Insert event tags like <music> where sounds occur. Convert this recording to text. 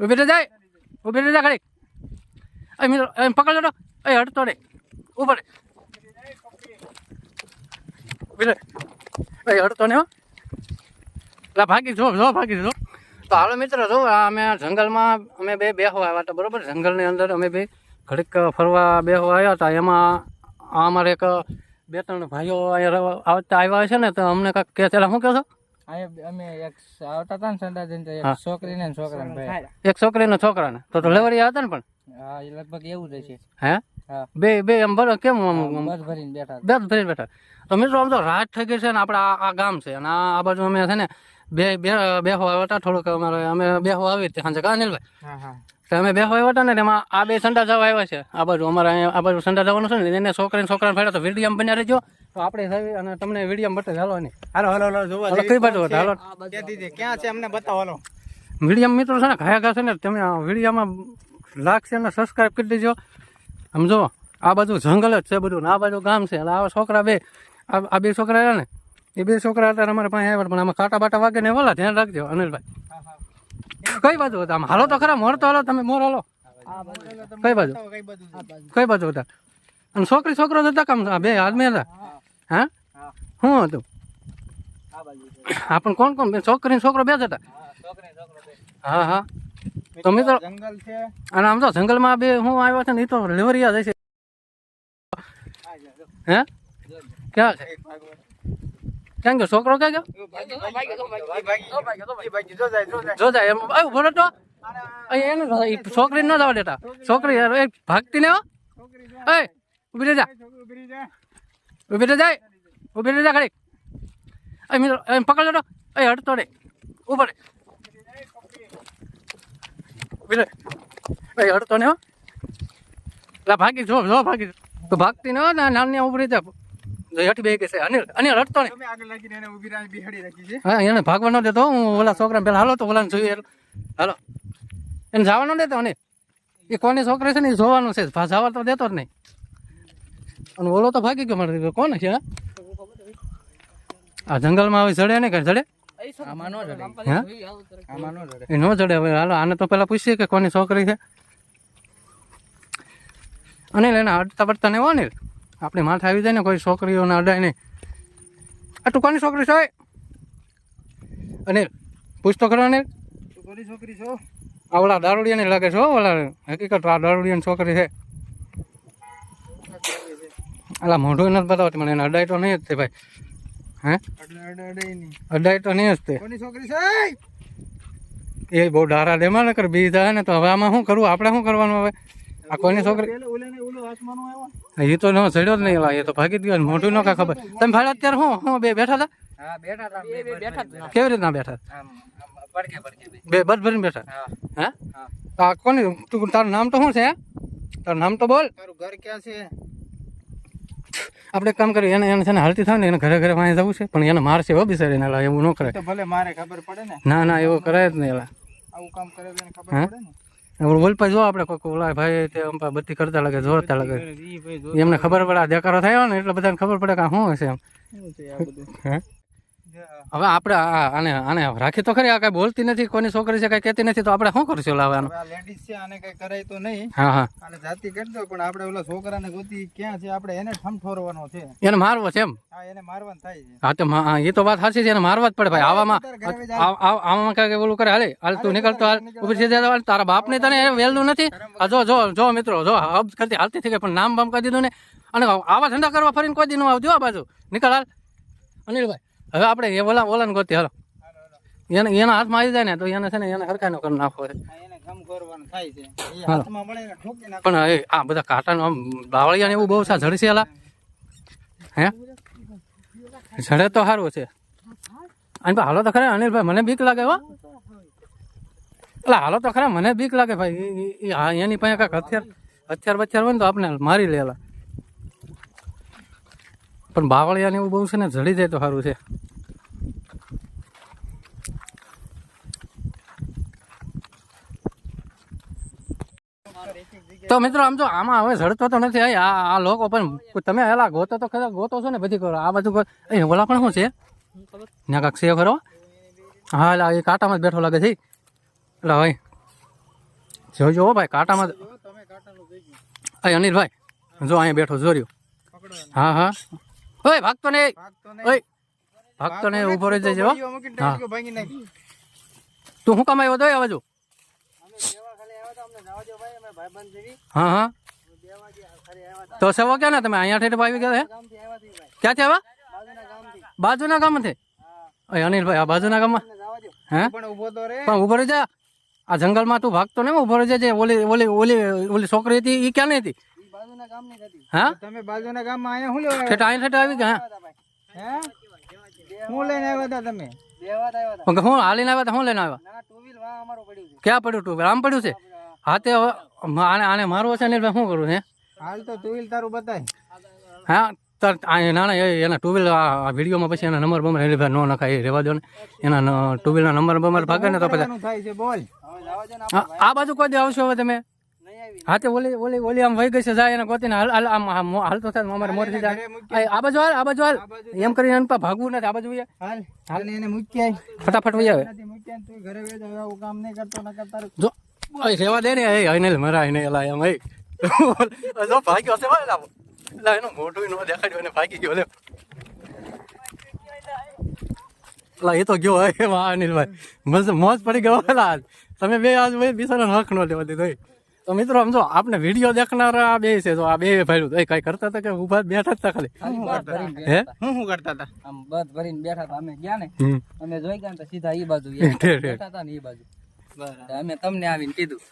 ઊભી જાય. ઊભી રહી જાય ઘડી એ મિત્રો અહીં પકડ લો અહીં હટતો રે ઉપર. એ હટતો ને એટલે ભાગી જો જો, ભાગી જો. તો હાલો મિત્રો, જો અમે જંગલમાં અમે બે બેહવા આવ્યા હતા, બરાબર? જંગલની અંદર અમે બે ઘડીક ફરવા બેહવા આવ્યા હતા. એમાં અમારે એક બે ત્રણ ભાઈઓ અહીંયા આવતા આવ્યા છે ને, તો અમને કાંઈક કે પેલા શું કહો છો? અહીંયા અમે એક આવતા હતા ને સંડા જઈને એક છોકરીને ને છોકરાને ભાઈ એક છોકરીને છોકરાને. તો તો લેવરિયા હતા ને પણ? હા એ લગભગ એવું જ હશે. હે? બે બે એમ બરો કેમ આમ આમ બસ ભરીને બેઠા તો મિત્રો આમ તો રાત થઈ ગઈ છે ને આપણે આ ગામ છે. અને આ આ બાજુ અમે છે ને બે બે બેહવા આવ્યા હતા. થોડુંક અમારે અમે બેહો આવી રીતે સાંજે. કા અનિલભાઈ? હા હા. તો અમે બેહવા આવ્યા હતા ને એમાં આ બે સંડા જવા આવ્યા છે. આ બાજુ અમારે આ બાજુ સંડા જવાનું છે ને. એને છોકરીને છોકરાને ફેર્યા તો વિડીયમ બન્યા રહેજો. તો આપણે જઈએ અને તમને વીડિયો બતાવી. હાલો નહીં હાલો હાલો હાલો જોવા હાલો કઈ બાજુ હાલો. ક્યાં છે અમને બતાવો હાલો. વીડિયો મિત્રો છે ને ઘાયા ઘા છે ને તમે આ વિડીયોમાં લાખ છે ને સબસ્ક્રાઈબ કરી દેજો. આમ જો આ બાજુ જંગલ જ છે બધું. ને આ બાજુ ગામ છે. એટલે આવા છોકરા બે આ આ બે છોકરા રહ્યા ને એ બે છોકરા હતા અમારે પાસે આવ્યા પણ આમાં કાંટા બાટા વાગે ને વલા ધ્યાન રાખજો અનિલભાઈ. હા હા કઈ બાજુ હતા આમ? હાલો તો ખરા મોર તો હાલો તમે મોર હાલો. કઈ બાજુ? કઈ બાજુ હતા? અને છોકરી છોકરો હતા કામ આ બે આદમી હતા? હા શું હતું આપણ હા પણ કોણ કોણ છોકરી ને છોકરો બે જ હતા હા. હા તો મિત્રો જંગલ છે અને આમ તો જંગલમાં બે હું આવ્યો છે ને એ તો લેવરિયા જશે. હે ક્યાં છે ક્યાં ગયો છોકરો ક્યાં ગયો જો જાય, એમ આવ્યું ભલે તો એને છોકરી ન જવા દેતા છોકરી ભાગતી ને હો એ ઊભી જા ઊભી રહી જાય. ઊભી રહી જા ઘડી એ મિત્રો એમ પકડ લો એ હટતો રે. ઉપર રહે એ હટતો ને હો. એટલે ભાગી જો જો ભાગી. તો ભાગતી ને ને નાની ઉભરી જાય જા. જો હેઠી છે. અનિલ અનિલ હટતો ને આગળ લાગીને એને ઊભી રાખી બિહાડી રાખી છે. હા એને ભાગવા ન દેતો હું ઓલા છોકરા પેલા હાલો તો ઓલાને જોઈએ હાલો. એને જવા ન દેતો ને એ કોની છોકરી છે ને એ જોવાનું છે. જવા તો દેતો જ નહીં. અને ઓલો તો ભાગી ગયો મારે. કોણ છે? આ જંગલમાં હવે જડે ને કે જડે? આમાં નો જડે. હે? આમાં નો જડે. એ ન જડે હવે. હાલો આને તો પેલા પૂછીએ કે કોની છોકરી છે. અનિલ એને અડતા પડતા નહીં હો અનિલ? આપણી માથે આવી જાય ને કોઈ છોકરીઓને અડાય નહીં. આ તું કોની છોકરી છે? અનિલ પૂછ તો ખરો અનિલ. કોની છોકરી છો? આ ઓલા દારૂડિયાને લાગે છે ઓલા હકીકત આ દારૂડિયાની છોકરી છે. અલા મોઢું નથી બતાવતી મને એને અડાય તો નહીં જ તે ભાઈ. હે? અડાય તો નહીં જ તે. કોની છોકરી છે? એ બહુ ડારા દેમાં ને કર બી જાય ને તો હવે આમાં શું કરવું? આપણે શું કરવાનું હવે? આ કોની છોકરી? એ તો ન ચડ્યો જ નહીં એ તો ભાગી જ ગયો ને મોઢું ન કાંઈ ખબર. તમે ભાઈ અત્યારે શું શું બે બેઠા હતા? હા બેઠા હતા બે બેઠા હતા. કેવી રીતના બેઠા? બે. બે બસ ભરીને બેઠા? હા. હે? હા. આ કોની તું તારું નામ તો શું છે? તારું નામ તો બોલ. તારું ઘર ક્યાં છે? આપણે કામ કરીએ એને એને છે ને હાલતી થાય ને એને ઘરે ઘરે વાંચી જવું છે પણ એને મારશે હો બિચારીને એલા એવું ન કરે ભલે મારે ખબર પડે ને. ના ના એવું કરાય જ નહીં એલા. આવું કામ કરે એને ખબર પડે ને. ઓલું જો આપણે કોઈ ઓલા ભાઈ તે અંપા બધી કરતા લાગે જોડતા લાગે. એમને ખબર પડે દેકારો થયો ને એટલે બધાને ખબર પડે કે શું હશે એમ. હે? હવે આપણે આ આને આને રાખી તો ખરી આ કઈ બોલતી નથી કોની છોકરી છે કઈ કહેતી નથી તો આપણે શું કરશું લાવવાનું? આ લેડીઝ છે આને કઈ કરાય તો નહીં. હા હા. અને જાતિ કરી દો પણ આપણે ઓલા છોકરાને ગોતી ક્યાં છે આપણે એને ઠમઠોરવાનો છે. એને મારવો છે એમ? હા એને મારવાનું થાય છે. હા તો એ તો વાત સાચી છે એને મારવા જ પડે ભાઈ. આવામાં આવામાં કઈ ઓલું કરે હાલે હાલ તું નીકળતો હાલ. તારા બાપને તને વેલું નથી. જો જો જો મિત્રો જો હબ કરતી હાલતી થઈ ગઈ પણ નામ બામ કરી દીધું ને. અને આવા ધંધા કરવા ફરીને કોઈ દી ન આવજો આ બાજુ. નીકળ હાલ. અનિલભાઈ. હવે આપણે એ ઓલા ઓલાને ગોતી હાલો. એને એના હાથમાં આવી જાય ને તો એને છે ને એને હરકાનો કરી નાખવો છે. પણ એ આ બધા કાંટાનું આમ બાવળિયા ને એવું બહુ સા હેલા. હે? ઝડે તો સારું છે. અને હાલો તો ખરા અનિલભાઈ મને બીક લાગે હો. એટલે હાલો તો ખરા મને બીક લાગે ભાઈ. એની પાસે કાંઈક હથિયાર હથિયાર બથિયાર હોય ને તો આપણે મારી લેલા પણ બાવળિયાને એવું બહુ છે ને જડી જાય તો સારું છે. તો મિત્રો આમ તો આમાં હવે જડતો તો નથી આ આ- લોકો પણ તમે એલા ગોતો તો ખરા ગોતો છો ને બધી કરો આ બધું એ ઓલા પણ શું છે? ત્યાં કાંક છે ખરો? હા એટલે એ કાંટામાં જ બેઠો લાગે છે. એટલે હવે જોજો ભાઈ કાંટામાં જો અનિલભાઈ જો અહીંયા બેઠો જોર્યો હા હા. ઓય ભાગતો નહીં. ઓય નહીં ભાગતો નહીં ઊભો રહી જજો. હો. તું શું કમાયો તો આ બાજુ હા હા. તો સેવા ક્યાં ને તમે? અહીંયા ઠેઠ આવી ગયા ક્યાં ક્યાંથી આવ્યા? બાજુના ગામથી. અય અનિલભાઈ આ બાજુના ગામમાં? હે? પણ ઊભો તો રે. પણ ઊભો રહી જા. આ જંગલમાં તું ભાગતો નહીં ઊભો રહી જાય ઓલી ઓલી ઓલી ઓલી છોકરી હતી એ ક્યાં હતી? હા? તમે બાજુના ગામમાં આયા હું લેવા ઠેઠ અહીંયા ઠેઠ આવી ગયા હે? શું લઈને આવ્યા હતા તમે? પણ હું હાલીને આવ્યા તો હું લઈને આવ્યા? ક્યાં પડ્યું તું આમ પડ્યું છે? હા. તે આને આને મારવો છે અનિલભાઈ શું કરું છે હાલ તો ટુ વ્હીલ તારું બતાય. હા તાર આ ના ના એના ટુ વ્હીલ આ વિડીયોમાં પછી એના નંબર બમર અનિલભાઈ નો નખાય એ રહેવા દો ને. એના ટુ વ્હીલના નંબર બમર ભાગે ને તો પછી છે આ બાજુ કોઈ દે આવશો હવે તમે? હા તે ઓલી ઓલી ઓલી આમ વહી ગઈ છે જાય એને ગોતીને હાલ હાલ આમ આમ હાલતો થાય અમારે મોરથી જાય આ બાજુ હાલ આ બાજુ હાલ. એમ કરીને એને ભાગવું નથી આ બાજુ હાલ હાલ ને એને મૂકી ફટાફટ વહી આવે. ઘરે વેજ આવું કામ નહીં કરતો નકર તારું જો ઓય રેવા દે ને એ અનિલ મરા ને એલા એમ એ જો ભાગ્યો ભાઈ એલા એલા એનું મોઢું ન દેખાડ્યું અને ભાગી ગયો લે. એ તો ગયો હે વાહ અનિલભાઈ. મસ્ત મોજ પડી ગયો આજ. તમે બે આજ ભાઈ બિચારાનો હક નો લેવા દીધો. તો મિત્રો સમજો આપણે વીડિયો દેખનારા આ બે છે તો આ બે ભાઈ એ કઈ કરતા હતા કે ઊભા બેઠા જ હતા ખાલી? હે હું? શું કરતા હતા? આમ બધ ભરીને બેઠા હતા. અમે ગયા ને અમે જોઈ ગયા સીધા ઈ બાજુ. <laughs> બેઠા હતા ને ઈ બાજુ. અમે તમને આવીને કીધું.